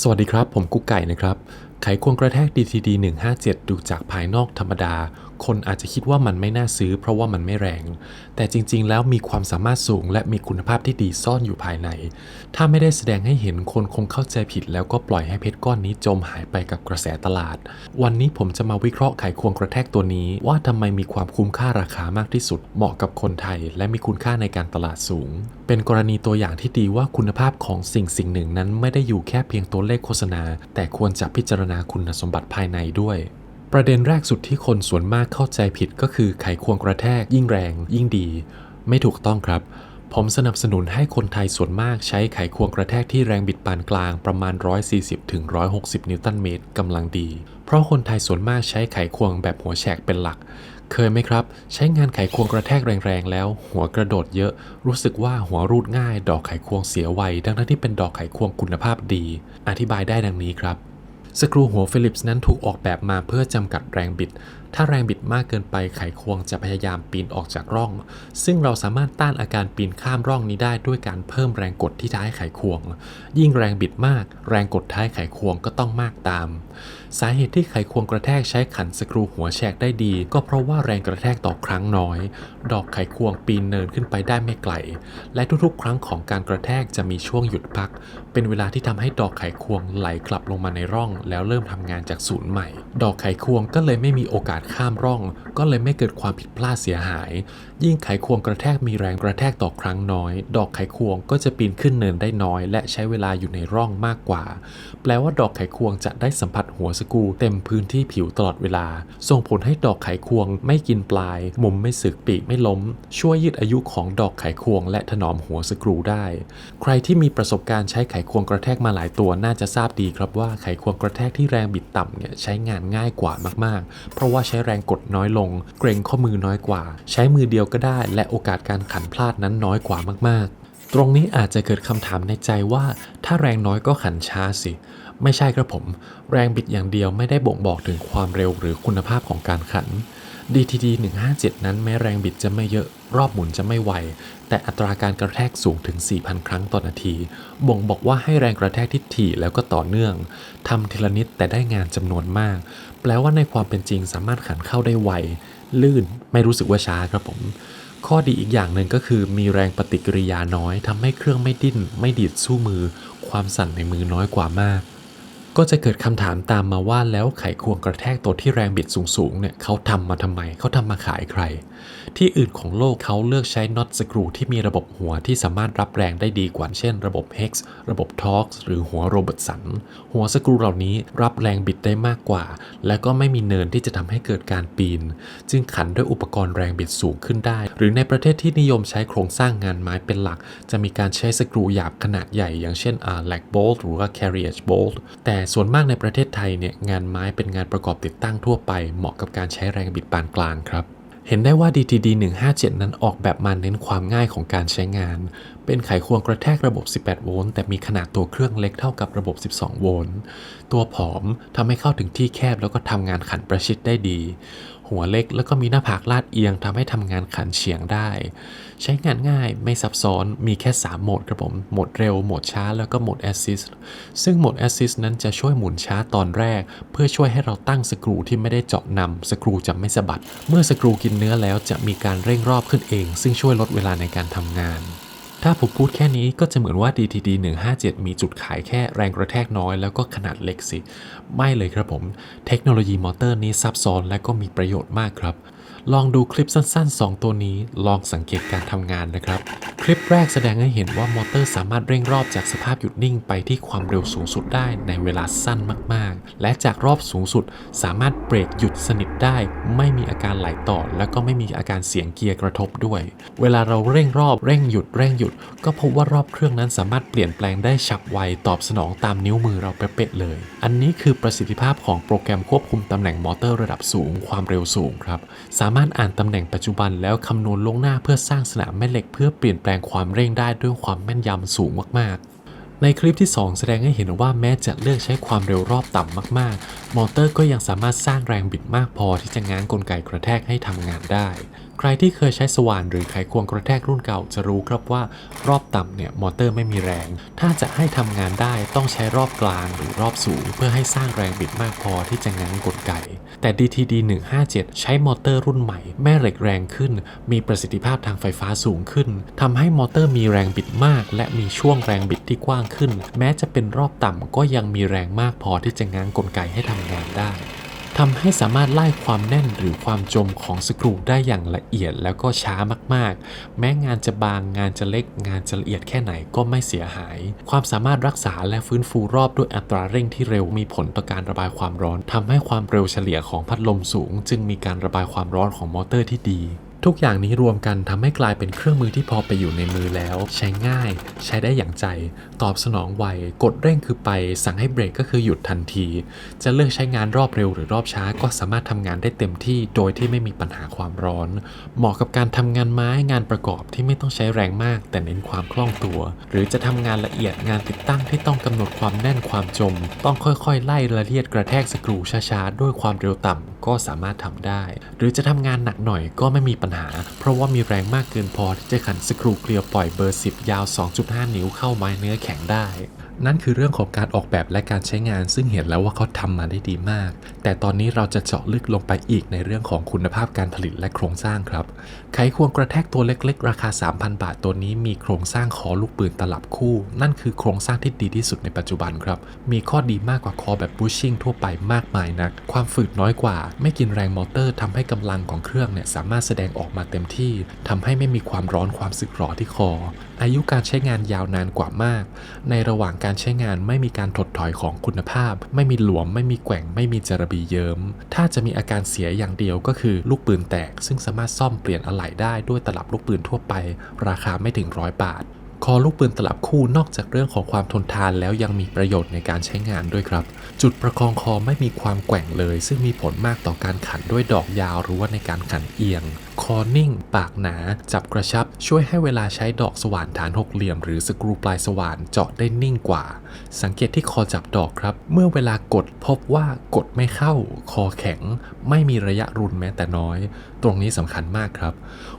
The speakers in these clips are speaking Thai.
สวัสดีครับ ผมกุ๊กไก่นะครับ ไขควงกระแทก DTD 157 ดูจากภายนอกธรรมดา คนอาจจะคิดว่ามันไม่น่าซื้อ เพราะว่ามันไม่แรง แต่จริง ๆ แล้วมีความสามารถสูง และมีคุณภาพที่ดีซ่อนอยู่ภายใน ถ้าไม่ได้แสดงให้เห็นคนคงเข้าใจผิด แล้วก็ปล่อยให้เพชรก้อนนี้จมหายไปกับกระแสตลาด วันนี้ผมจะมาวิเคราะห์ไขควงกระแทกตัวนี้ ว่าทำไมมีความคุ้มค่าราคามากที่สุด เหมาะกับคนไทย และมีคุณค่าในการตลาดสูง เป็นกรณีตัวอย่างที่ดีว่าคุณภาพของสิ่งสิ่งหนึ่งนั้นไม่ได้อยู่แค่เพียงตัวเลขโฆษณา แต่ควรจะพิจารณาคุณสมบัติภายในด้วย ประเด็นแรกสุดที่คนส่วนมากเข้าใจผิดก็คือไขควงกระแทก ยิ่งแรง ยิ่งดี ไม่ถูกต้องครับ ผมสนับสนุนให้คนไทยส่วนมากใช้ไขควงกระแทกที่แรงบิดปานกลางประมาณ 140ถึง160 นิวตันเมตรกำลังดี เพราะคนไทยส่วนมากใช้ไขควงแบบหัวแฉกเป็นหลัก เคยไหมครับ ใช้งานไขควงกระแทกแรงๆแล้ว หัวกระโดดเยอะ รู้สึกว่าหัวรูดง่าย ดอกไขควงเสียไวดังนั้นที่เป็นดอกไขควงคุณภาพดี อธิบายได้ดังนี้ครับ สกรูหัวฟิลิปส์นั้นถูกออกแบบมาเพื่อจำกัดแรงบิด ถ้าแรงบิดมากเกินไปไขควงจะพยายามปีนออกจากร่อง ซึ่งเราสามารถต้านอาการปีนข้ามร่องนี้ได้ด้วยการเพิ่มแรงกดที่ท้ายไขควง ยิ่งแรงบิดมาก แรงกดท้ายไขควงก็ต้องมากตาม สาเหตุที่ไขควงกระแทกใช้ขันสกรูหัวแฉกได้ดี ก็เพราะว่าแรงกระแทกต่อครั้งน้อย ดอกไขควงปีนเนินขึ้นไปได้ไม่ไกล และทุกๆ ครั้งของการกระแทกจะมีช่วงหยุดพัก เป็นเวลาที่ทำให้ดอกไขควงไหลกลับลงมาในร่อง แล้วเริ่มทำงานจากศูนย์ใหม่ ดอกไขควงก็เลยไม่มีโอกาสข้ามร่อง ก็เลยไม่เกิดความผิดพลาดเสียหาย ยิ่งไขควงกระแทกมีแรงกระแทกต่อครั้งน้อย ดอกไขควงก็จะปีนขึ้นเนินได้น้อย และใช้เวลาอยู่ในร่องมากกว่า แปลว่าดอกไขควงจะได้สัมผัสหัวสกรูเต็มพื้นที่ผิวตลอดเวลา ส่งผลให้ดอกไขควงไม่กินปลาย มุมไม่สึกปีกไม่ล้ม ช่วยยืดอายุของดอกไขควง และถนอมหัวสกรูได้ ใครที่มีประสบการณ์ใช้ไขควงกระแทกมาหลายตัวน่าจะทราบดีครับว่าไขควงกระแทกที่แรงบิดต่ำเนี่ยใช้งานง่ายกว่ามากๆ เพราะว่าใช้แรงกดน้อยลง เกรงข้อมือน้อยกว่า ใช้มือเดียวก็ได้ และโอกาสการขันพลาดนั้นน้อยกว่ามากๆ ตรงนี้อาจจะเกิดคำถามในใจว่า ถ้าแรงน้อยก็ขันช้าสิ ไม่ใช่ครับผม แรงบิดอย่างเดียวไม่ได้บ่งบอกถึงความเร็วหรือคุณภาพของการขัน DTD 157 นั้นแม้แรงบิดจะไม่เยอะรอบหมุนจะไม่ไว แต่อัตราการกระแทกสูงถึง 4,000 ครั้งต่อนาที บ่งบอกว่าให้แรงกระแทกที่ถี่แล้วก็ต่อเนื่องทำทีละนิดแต่ได้งานจำนวนมาก แปลว่าในความเป็นจริงสามารถขันเข้าได้ไว ลื่นไม่รู้สึกว่าช้าครับผม ข้อดีอีกอย่างหนึ่งก็คือ มีแรงปฏิกิริยาน้อยทำให้เครื่องไม่ดิ้น ไม่ดีดสู้มือ ความสั่นในมือน้อยกว่ามาก ก็จะเกิดคำถามตามมาว่าแล้วไขควงกระแทกตัวที่แรงบิดสูงๆเนี่ยเขาทำมาทำไมเขาทำมาขายใคร ที่อื่นของโลกเขาเลือกใช้น็อตสกรูที่มีระบบหัวที่สามารถรับแรงได้ดีกว่า เช่น ระบบ Hex ระบบ Torx หรือหัวโรเบิร์ตสันหัวสกรูเหล่านี้รับแรงบิดได้มากกว่า และก็ไม่มีเนินที่จะทำให้เกิดการปีน จึงขันด้วยอุปกรณ์แรงบิดสูงขึ้นได้ หรือในประเทศที่นิยมใช้โครงสร้างงานไม้เป็นหลัก จะมีการใช้สกรูหยาบขนาดใหญ่ อย่างเช่นอ่า lag bolt หรือว่า carriage bolt แต่ส่วนมากในประเทศไทยเนี่ยงานไม้เป็นงานประกอบติดตั้งทั่วไป เหมาะกับการใช้แรงบิดปานกลางครับ เห็นได้ว่า DTD 157 นั้นออกแบบมาเน้นความง่ายของการใช้งาน เป็นไขควงกระแทกระบบ 18 โวลต์แต่มีขนาดตัวเครื่องเล็กเท่ากับระบบ 12 โวลต์ ตัวผอมทำให้เข้าถึงที่แคบแล้วก็ทำงานขันประชิดได้ดี หัวเล็กแล้วก็มีหน้าผากลาดเอียงทำให้ทำงานขันเฉียงได้ ใช้งานง่ายไม่ซับซ้อนมีแค่ 3 โหมดครับผมโหมดเร็วโหมดช้าแล้วก็โหมด Assist ซึ่งโหมด Assist นั้นจะช่วยหมุนช้าตอนแรก เพื่อช่วยให้เราตั้งสกรูที่ไม่ได้เจาะนำสกรูจะไม่สะบัด เมื่อสกรูกินเนื้อแล้วจะมีการเร่งรอบขึ้นเอง ซึ่งช่วยลดเวลาในการทำงาน ถ้าผมพูดแค่นี้ก็จะเหมือนว่า DTD 157 มีจุดขายแค่แรงกระแทกน้อยแล้วก็ขนาดเล็กสิ ไม่เลยครับผม เทคโนโลยีมอเตอร์นี้ซับซ้อนและก็มีประโยชน์มากครับ ลองดูคลิปสั้นๆ 2 ตัวนี้ลองสังเกตการทำงานนะครับ คลิปแรกแสดงให้เห็นว่ามอเตอร์สามารถเร่งรอบจากสภาพหยุดนิ่งไปที่ความเร็วสูงสุดได้ในเวลาสั้นมากๆ และจากรอบสูงสุดสามารถเบรกหยุดสนิทได้ ไม่มีอาการไหลต่อ แล้วก็ไม่มีอาการเสียงเกียร์กระทบด้วย เวลาเราเร่งรอบเร่งหยุดเร่งหยุด ก็พบว่ารอบเครื่องนั้นสามารถเปลี่ยนแปลงได้ฉับไวตอบสนองตามนิ้วมือเราเป๊ะเลย อันนี้คือประสิทธิภาพของโปรแกรมควบคุมตำแหน่งมอเตอร์ระดับสูง ความเร็วสูงครับสามามารถอ่านตำแหน่งปัจจุบันแล้วคำนวณล่วงหน้าเพื่อสร้างสนามแม่เหล็กเพื่อเปลี่ยนแปลงความเร่งได้ด้วยความแม่นยำสูงมากๆในคลิปที่ 2 แสดงให้เห็นว่าแม้จะเลือกใช้ความเร็วรอบต่ำมาก ๆ มอเตอร์ก็ยังสามารถสร้างแรงบิดมากพอที่จะง้างกลไกกระแทกให้ทำงานได้ ใครที่เคยใช้สว่านหรือไขควงกระแทกรุ่นเก่าจะรู้ครับว่ารอบต่ำเนี่ยมอเตอร์ไม่มีแรง ถ้าจะให้ทำงานได้ต้องใช้รอบกลางหรือรอบสูง เพื่อให้สร้างแรงบิดมากพอที่จะง้างกลไก แต่ DTD 157 ใช้มอเตอร์รุ่นใหม่ แม่เหล็กแรงขึ้น มีประสิทธิภาพทางไฟฟ้าสูงขึ้นทำให้มอเตอร์มีแรงบิดมาก และมีช่วงแรงบิดที่กว้างขึ้น แม้จะเป็นรอบต่ำก็ยังมีแรงมากพอที่จะง้างกลไกให้ทำงานได้ ทำให้สามารถไล่ความแน่นหรือความจมของสกรูได้อย่างละเอียดแล้วก็ช้ามากๆ แม้งานจะบางงานจะเล็กงานจะละเอียดแค่ไหนก็ไม่เสียหาย ความสามารถรักษาและฟื้นฟูรอบด้วยอัตราเร่งที่เร็วมีผลต่อการระบายความร้อนทำให้ความเร็วเฉลี่ยของพัดลมสูง จึงมีการระบายความร้อนของมอเตอร์ที่ดี ทุกอย่างนี้รวมกันทำให้กลายเป็นเครื่องมือที่พอไปอยู่ในมือแล้ว ใช้ง่าย ใช้ได้อย่างใจ ตอบสนองไว กดเร่งคือไป สั่งให้เบรกก็คือหยุดทันที จะเลือกใช้งานรอบเร็วหรือรอบช้าก็สามารถทำงานได้เต็มที่โดยที่ไม่มีปัญหาความร้อน เหมาะกับการทำงานไม้งานประกอบที่ไม่ต้องใช้แรงมาก แต่เน้นความคล่องตัว หรือจะทำงานละเอียดงานติดตั้งที่ต้องกำหนดความแน่นความจม ต้องค่อยๆ ไล่ละเอียดกระแทกสกรูช้าๆด้วยความเร็วต่ำก็สามารถทำได้ หรือจะทำงานหนักหน่อยก็ไม่มีปัญหาเพราะว่ามีแรงมากเกินพอที่จะขันสกรูเกลียวปล่อยเบอร์ 10 ยาว 2.5 นิ้วเข้าไม้เนื้อแข็งได้ นั่นคือเรื่องของการออกแบบและการใช้งาน ซึ่งเห็นแล้วว่าเขาทำมาได้ดีมาก แต่ตอนนี้เราจะเจาะลึกลงไปอีกในเรื่องของคุณภาพการผลิตและโครงสร้างครับ ไขควงกระแทกตัวเล็ก ๆ ราคา 3,000 บาทตัวนี้มีโครงสร้างคอลูกปืนตลับคู่ นั่นคือโครงสร้างที่ดีที่สุดในปัจจุบันครับ มีข้อดีมากกว่าคอแบบบูชชิ่งทั่วไปมากมายนัก ความฝืดน้อยกว่า ไม่กินแรงมอเตอร์ทำให้กำลังของเครื่องเนี่ยสามารถแสดงออกมาเต็มที่ทำให้ไม่มีความร้อนความสึกหรอที่คออายุการใช้งานยาวนานกว่ามาก ในระหว่างการใช้งานไม่มีการถดถอยของคุณภาพ ไม่มีหลวม ไม่มีแกว่ง ไม่มีจระบีเยิม้ม ถ้าจะมีอาการเสียอย่างเดียวก็คือลูกปืนแตก ซึ่งสามารถซ่อมเปลี่ยนอะไหล่ได้ด้วยตลับลูกปืนทั่วไป ราคาไม่ถึงร้อยบาท คอลูกปืนตลับคู่นอกจากเรื่องของความทนทานแล้วยังมีประโยชน์ในการใช้งานด้วยครับ จุดประคองคอไม่มีความแกว่งเลย ซึ่งมีผลมากต่อการขันด้วยดอกยาวหรือว่าในการขันเอียง คอนิ่ง ปากหนา จับกระชับ ช่วยให้เวลาใช้ดอกสว่านฐานหกเหลี่ยม หรือสกรูปลายสว่านเจาะได้นิ่งกว่า สังเกตที่คอจับดอกครับ เมื่อเวลากดพบว่ากดไม่เข้า คอแข็ง ไม่มีระยะรุนแม้แต่น้อย ตรงนี้สำคัญมากครับ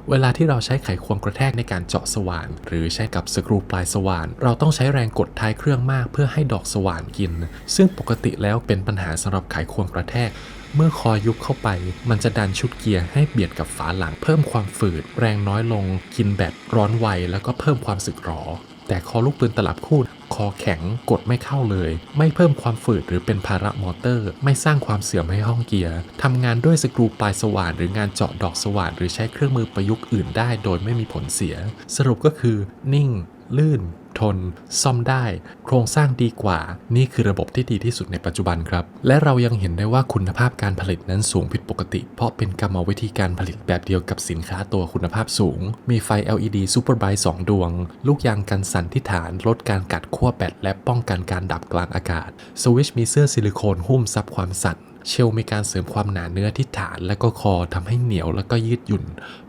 เวลาที่เราใช้ไขควงกระแทกในการเจาะสว่าน หรือใช้กับสกรูปลายสว่าน เราต้องใช้แรงกดท้ายเครื่องมาก เพื่อให้ดอกสว่านกิน ซึ่งปกติแล้วเป็นปัญหาสำหรับไขควงกระแทก เมื่อคอยุบเข้าไป มันจะดันชุดเกียร์ให้เบียดกับฝาหลัง เพิ่มความฝืด แรงน้อยลง กินแบตร้อนไว แล้วก็เพิ่มความสึกหรอ แต่คอลูกปืนตลับคู่คอแข็งกดไม่เข้าเลย ไม่เพิ่มความฝืดหรือเป็นภาระมอเตอร์ ไม่สร้างความเสื่อมให้ห้องเกียร์ทำงานด้วยสกรูปลายสว่านหรืองานเจาะดอกสว่านหรือใช้เครื่องมือประยุกต์อื่นได้ โดยไม่มีผลเสีย สรุปก็คือ นิ่ง ลื่น ทน ซ่อมได้ โครงสร้างดีกว่า นี่คือระบบที่ดีที่สุดในปัจจุบันครับ และเรายังเห็นได้ว่าคุณภาพการผลิตนั้นสูงผิดปกติ เพราะเป็นกรรมวิธีการผลิตแบบเดียวกับสินค้าตัวคุณภาพสูง มีไฟ LED Super Bright 2 ดวง ลูกยางกันสั่นที่ฐาน ลดการกัดขั้วแบตและป้องกันการดับกลางอากาศสวิชมีเสื้อซิลิโคนหุ้มซับความสั่น เชลมีการเสริมความหนาเนื้อที่ฐานและก็คอทำให้เหนียวและก็ยืดหยุ่น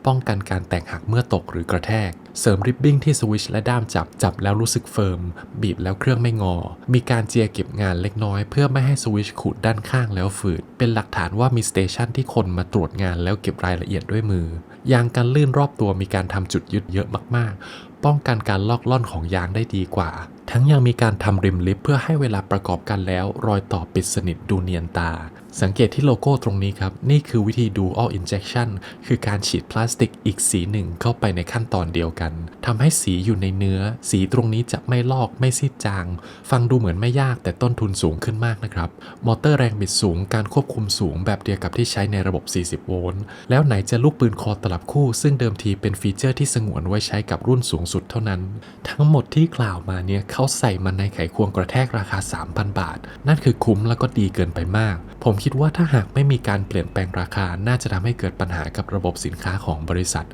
ป้องกันการแตกหักเมื่อตกหรือกระแทก เสริมริบบิ้งที่สวิชและด้ามจับจับแล้วรู้สึกเฟิร์ม บีบแล้วเครื่องไม่งอ มีการเจียเก็บงานเล็กน้อยเพื่อไม่ให้สวิชขูดด้านข้างแล้วฝืด เป็นหลักฐานว่ามีสเตชันที่คนมาตรวจงานแล้วเก็บรายละเอียดด้วยมือยางกันลื่นรอบตัวมีการทำจุดยึดเยอะมากๆ ป้องกันการลอกล่อนของยางได้ดีกว่า ทั้งยังมีการทำริมลิฟเพื่อให้เวลาประกอบกันแล้ว รอยต่อปิดสนิทดูเนียนตา สังเกตที่โลโก้ตรงนี้ครับ นี่คือวิธี dual injection คือการฉีดพลาสติกอีกสีหนึ่งเข้าไปในขั้นตอนเดียวกันทำให้สีอยู่ในเนื้อ สีตรงนี้จะไม่ลอกไม่ซีดจาง ฟังดูเหมือนไม่ยากแต่ต้นทุนสูงขึ้นมากนะครับ มอเตอร์แรงบิดสูงการควบคุมสูงแบบเดียวกับที่ใช้ในระบบ 40 โวลต์ แล้วไหนจะลูกปืนคอตลับคู่ ซึ่งเดิมทีเป็นฟีเจอร์ที่สงวนไว้ใช้กับรุ่นสูงสุดเท่านั้น ทั้งหมดที่กล่าวมาเนี่ยเขาใส่มันในไขควงกระแทกราคา 3,000 บาท นั่นคือคุ้มแล้วก็ดีเกินไปมาก ผมคิดว่าถ้าหากไม่มีการเปลี่ยนแปลงราคา น่าจะทำให้เกิดปัญหากับระบบสินค้าของบริษัท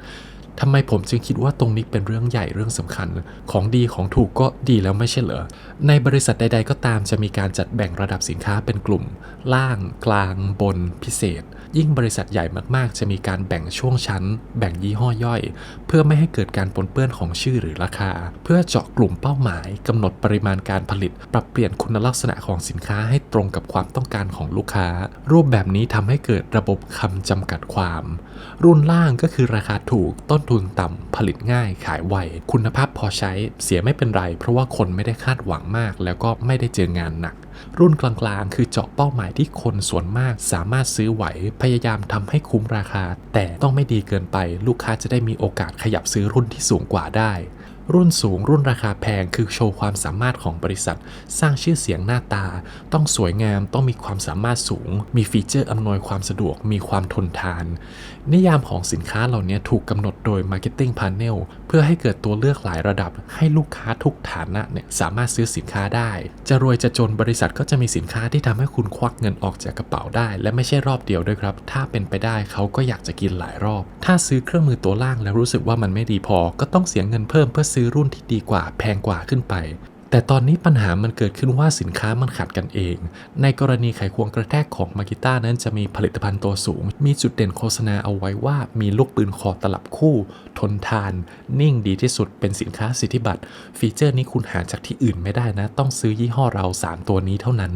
ทำไมผมจึงคิดว่าตรงนี้เป็นเรื่องใหญ่เรื่องสำคัญ ของดีของถูกก็ดีแล้วไม่ใช่เหรอ ในบริษัทใด ๆ ก็ตามจะมีการจัดแบ่งระดับสินค้าเป็นกลุ่ม ล่าง กลาง บน พิเศษ ยิ่งบริษัทใหญ่มากๆ จะมีการแบ่งช่วงชั้น แบ่งยี่ห้อย่อย เพื่อไม่ให้เกิดการปนเปื้อนของชื่อหรือราคา เพื่อเจาะกลุ่มเป้าหมายกำหนดปริมาณการผลิต ปรับเปลี่ยนคุณลักษณะของสินค้าให้ตรงกับความต้องการของลูกค้า รูปแบบนี้ทำให้เกิดระบบคำจำกัดความ รุ่นล่างก็คือราคาถูกต้นทุนต่ำผลิตง่าย ขายไวคุณภาพพอใช้เสียไม่เป็นไร เพราะว่าคนไม่ได้คาดหวังมาก แล้วก็ไม่ได้เจองานหนัก รุ่นกลางๆ คือเจาะเป้าหมายที่คนส่วนมากสามารถซื้อไหว พยายามทำให้คุ้มราคา แต่ต้องไม่ดีเกินไป ลูกค้าจะได้มีโอกาสขยับซื้อรุ่นที่สูงกว่าได้ รุ่นสูงรุ่นราคาแพงคือโชว์ความสามารถของบริษัท สร้างชื่อเสียงหน้าตา ต้องสวยงามต้องมีความสามารถสูง มีฟีเจอร์อำนวยความสะดวกมีความทนทาน นิยามของสินค้าเหล่านี้ถูกกำหนดโดย Marketing Panel เพื่อให้เกิดตัวเลือกหลายระดับ ให้ลูกค้าทุกฐานะเนี่ยสามารถซื้อสินค้าได้ จะรวยจะจนบริษัทก็จะมีสินค้าที่ทำให้คุณควักเงินออกจากกระเป๋าได้ และไม่ใช่รอบเดียวด้วยครับ ถ้าเป็นไปได้เขาก็อยากจะกินหลายรอบ ถ้าซื้อเครื่องมือตัวล่างแล้วรู้สึกว่ามันไม่ดีพอ ก็ต้องเสียเงินเพิ่มเพื่อซื้อรุ่นที่ดีกว่าแพงกว่าขึ้นไป แต่ตอนนี้ปัญหามันเกิดขึ้นว่าสินค้ามันขัดกันเอง ในกรณีไขควงกระแทกของมากิต้านั้นจะมีผลิตภัณฑ์ตัวสูง มีจุดเด่นโฆษณาเอาไว้ว่ามีลูกปืนคอตลับคู่ ทนทาน นิ่งดีที่สุดเป็นสินค้าสิทธิบัตร ฟีเจอร์นี้คุณหาจากที่อื่นไม่ได้นะ ต้องซื้อยี่ห้อเรา 3 ตัวนี้เท่านั้น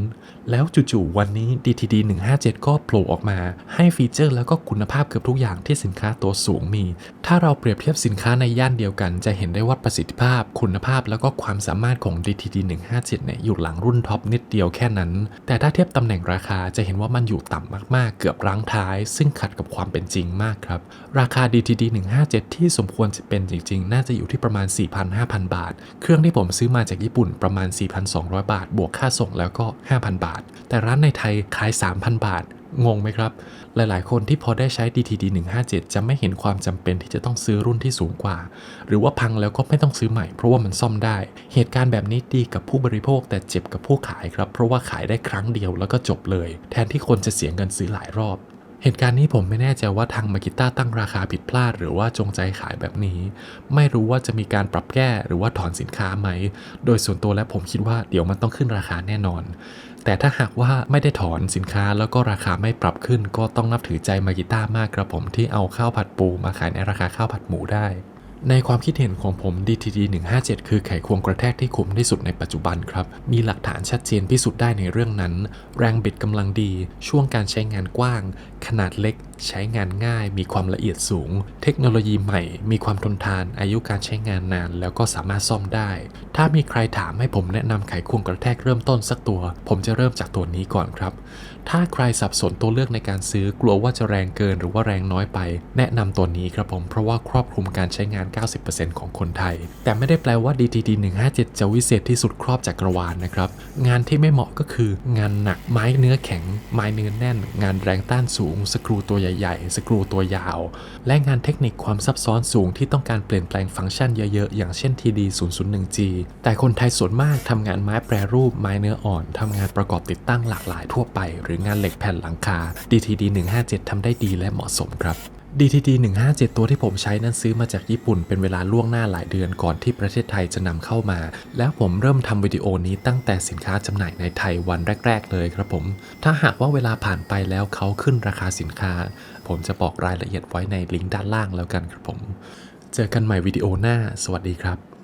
แล้วจู่ๆวันนี้ DTD 157 ก็โผล่ออกมา ให้ฟีเจอร์แล้วก็คุณภาพเกือบทุกอย่างที่สินค้าตัวสูงมี ถ้าเราเปรียบเทียบสินค้าในย่านเดียวกัน จะเห็นได้ว่าประสิทธิภาพ คุณภาพแล้วก็ความสามารถของ DTD 157เนี่ยอยู่หลังรุ่นท็อปนิดเดียวแค่นั้น แต่ถ้าเทียบตำแหน่งราคาจะเห็นว่ามันอยู่ต่ำมากๆ เกือบรั้งท้าย ซึ่งขัดกับความเป็นจริงมากครับ ราคา DTD 157 ที่สมควรจะเป็นจริง ๆ น่าจะอยู่ที่ประมาณ 4,000-5,000 บาท เครื่องที่ผมซื้อมาจากญี่ปุ่นประมาณ 4,200 บาท บวกค่าส่งแล้วก็ 5,000 บาท แต่ร้านในไทยขาย 3,000 บาท งงไหมครับ หลายๆ คนที่พอได้ใช้ DTD 157 จะไม่เห็นความจำเป็นที่จะต้องซื้อรุ่นที่สูงกว่า หรือว่าพังแล้วก็ไม่ต้องซื้อใหม่เพราะว่ามันซ่อมได้ เหตุการณ์แบบนี้ดีกับผู้บริโภคแต่เจ็บกับผู้ขายครับ เพราะว่าขายได้ครั้งเดียวแล้วก็จบเลย แทนที่คนจะเสียเงินซื้อหลายรอบเหตุการณ์นี้ผมไม่แน่ใจว่าทางมากิต้าตั้งราคาผิดพลาด หรือว่าจงใจขายแบบนี้ ไม่รู้ว่าจะมีการปรับแก้หรือว่าถอนสินค้าไหม โดยส่วนตัวและผมคิดว่าเดี๋ยวมันต้องขึ้นราคาแน่นอน แต่ถ้าหากว่าไม่ได้ถอนสินค้าแล้วก็ราคาไม่ปรับขึ้น ก็ต้องนับถือใจมากิต้ามากครับผมที่เอาข้าวผัดปูมาขายในราคาข้าวผัดหมูได้ ในความคิดเห็นของผม DTD 157 คือไขควงกระแทกที่คุ้มที่สุดในปัจจุบันครับ มีหลักฐานชัดเจนพิสูจน์ได้ในเรื่องนั้น แรงบิดกำลังดี ช่วงการใช้งานกว้าง ขนาดเล็ก ใช้งานง่าย มีความละเอียดสูง เทคโนโลยีใหม่ มีความทนทาน อายุการใช้งานนาน แล้วก็สามารถซ่อมได้ ถ้ามีใครถามให้ผมแนะนำไขควงกระแทกเริ่มต้นสักตัว ผมจะเริ่มจากตัวนี้ก่อนครับ ถ้าใครสับสนตัวเลือกในการซื้อกลัวว่าจะแรงเกินหรือว่าแรงน้อยไป แนะนำตัวนี้ครับผมเพราะว่าครอบคลุมการใช้งาน 90%ของคนไทย แต่ไม่ได้แปลว่า DTD 157 จะวิเศษที่สุดครอบจักรวาลนะครับงานที่ไม่เหมาะก็คืองานหนักไม้เนื้อแข็ง ไม้เนื้อแน่น งานแรงต้านสูง สกรูตัวใหญ่ๆ สกรูตัวยาว และงานเทคนิคความซับซ้อนสูงที่ต้องการเปลี่ยนแปลงฟังก์ชันเยอะๆ อย่างเช่น TD 001G แต่คนไทยส่วนมากทำงานไม้แปรรูปไม้เนื้ออ่อนทำงานประกอบติดตั้งหลากหลายทั่วไป หรืองานเหล็กแผ่นหลังคา DTD 157ทำได้ดีและเหมาะสมครับ DTD 157 ตัวที่ผมใช้นั้นซื้อมาจากญี่ปุ่นเป็นเวลาล่วงหน้าหลายเดือนก่อนที่ประเทศไทยจะนำเข้ามา แล้วผมเริ่มทำวิดีโอนี้ตั้งแต่สินค้าจำหน่ายในไทยวันแรก ๆ เลยครับผม ถ้าหากว่าเวลาผ่านไปแล้วเขาขึ้นราคาสินค้า ผมจะบอกรายละเอียดไว้ในลิงก์ด้านล่างแล้วกันครับผม เจอกันใหม่วิดีโอหน้า สวัสดีครับ